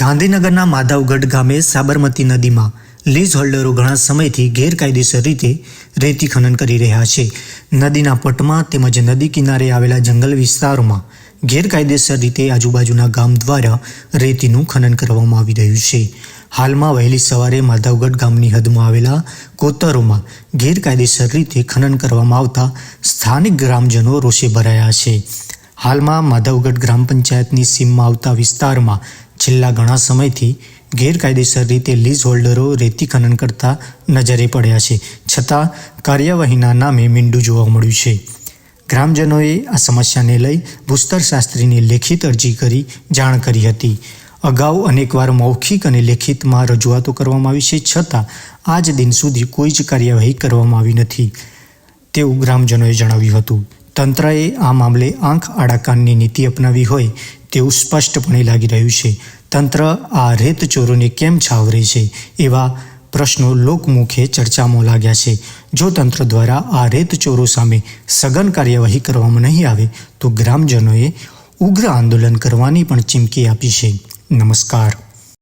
ગાંધીનગરના માધવગઢ ગામે સાબરમતી નદીમાં લીઝ હોલ્ડરો ઘણા સમયથી ગેરકાયદેસર રીતે રેતી ખનન કરી રહ્યા છે. નદીના પટમાં તેમજ નદી કિનારે આવેલા જંગલ વિસ્તારોમાં ગેરકાયદેસર રીતે આજુબાજુના ગામ દ્વારા રેતીનું ખનન કરવામાં આવી રહ્યું છે. હાલમાં વહેલી સવારે માધવગઢ ગામની હદમાં આવેલા કોતરોમાં ગેરકાયદેસર રીતે ખનન કરવામાં આવતા સ્થાનિક ગ્રામજનો રોષે ભરાયા છે. હાલમાં માધવગઢ ગ્રામ પંચાયતની સીમમાં આવતા વિસ્તારમાં છેલ્લા ઘણા સમયથી ગેરકાયદેસર રીતે લીઝ હોલ્ડરો રેતી ખનન કરતા નજરે પડ્યા છે. છતાં કાર્યવાહીના નામે મીંડું જોવા મળ્યું છે. ગ્રામજનોએ આ સમસ્યાને લઈ ભૂસ્તર શાસ્ત્રીને લેખિત અરજી કરી જાણ કરી હતી. અગાઉ અનેકવાર મૌખિક અને લેખિતમાં રજૂઆતો કરવામાં આવી છે, છતાં આજ દિન સુધી કોઈ જ કાર્યવાહી કરવામાં આવી નથી તેવું ગ્રામજનોએ જણાવ્યું હતું. તંત્રએ આ મામલે આંખ આડાકાનની નીતિ અપનાવી હોય તેવું સ્પષ્ટપણે લાગી રહ્યું છે. તંત્ર આ રેત ચોરોને કેમ છાવરે છે એવા પ્રશ્નો લોકમુખે ચર્ચામાં લાગ્યા છે. જો તંત્ર દ્વારા આ રેત ચોરો સામે સઘન કાર્યવાહી કરવામાં નહીં આવે, તો ગ્રામજનોએ ઉગ્ર આંદોલન કરવાની પણ ચીમકી આપી છે. નમસ્કાર.